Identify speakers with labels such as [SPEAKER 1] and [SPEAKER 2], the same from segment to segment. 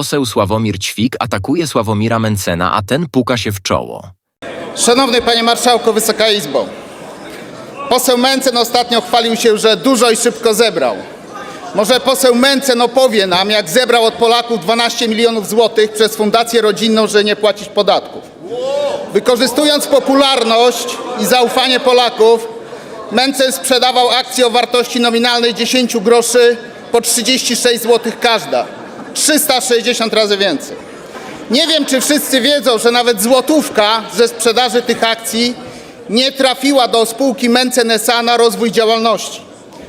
[SPEAKER 1] Poseł Sławomir Ćwik atakuje Sławomira Mencena, a ten puka się w czoło.
[SPEAKER 2] Szanowny Panie Marszałku, Wysoka Izbo. Poseł Mencen ostatnio chwalił się, że dużo i szybko zebrał. Może poseł Mencen opowie nam, jak zebrał od Polaków 12 milionów złotych przez Fundację Rodzinną, że nie płacić podatków. Wykorzystując popularność i zaufanie Polaków, Mencen sprzedawał akcje o wartości nominalnej 10 groszy po 36 zł każda. 360 razy więcej. Nie wiem, czy wszyscy wiedzą, że nawet złotówka ze sprzedaży tych akcji nie trafiła do spółki Mencen S.A. na rozwój działalności.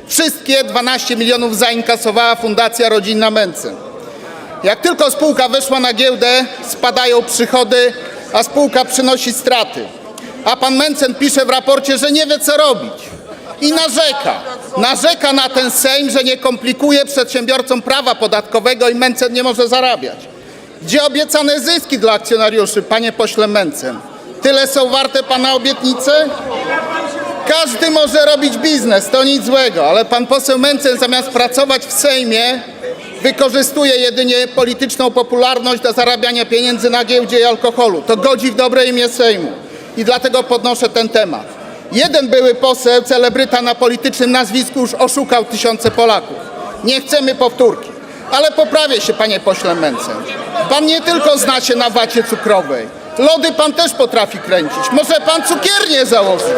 [SPEAKER 2] Wszystkie 12 milionów zainkasowała Fundacja Rodzinna Mencen. Jak tylko spółka weszła na giełdę, spadają przychody, a spółka przynosi straty. A pan Mencen pisze w raporcie, że nie wie co robić. I narzeka. Narzeka na ten Sejm, że nie komplikuje przedsiębiorcom prawa podatkowego i Mencen nie może zarabiać. Gdzie obiecane zyski dla akcjonariuszy, panie pośle Mencen? Tyle są warte pana obietnice? Każdy może robić biznes, to nic złego, ale pan poseł Mencen zamiast pracować w Sejmie wykorzystuje jedynie polityczną popularność do zarabiania pieniędzy na giełdzie i alkoholu. To godzi w dobre imię Sejmu i dlatego podnoszę ten temat. Jeden były poseł, celebryta na politycznym nazwisku już oszukał tysiące Polaków. Nie chcemy powtórki. Ale poprawię się, panie pośle Mencen. Pan nie tylko zna się na wacie cukrowej. Lody pan też potrafi kręcić. Może pan cukiernię założył?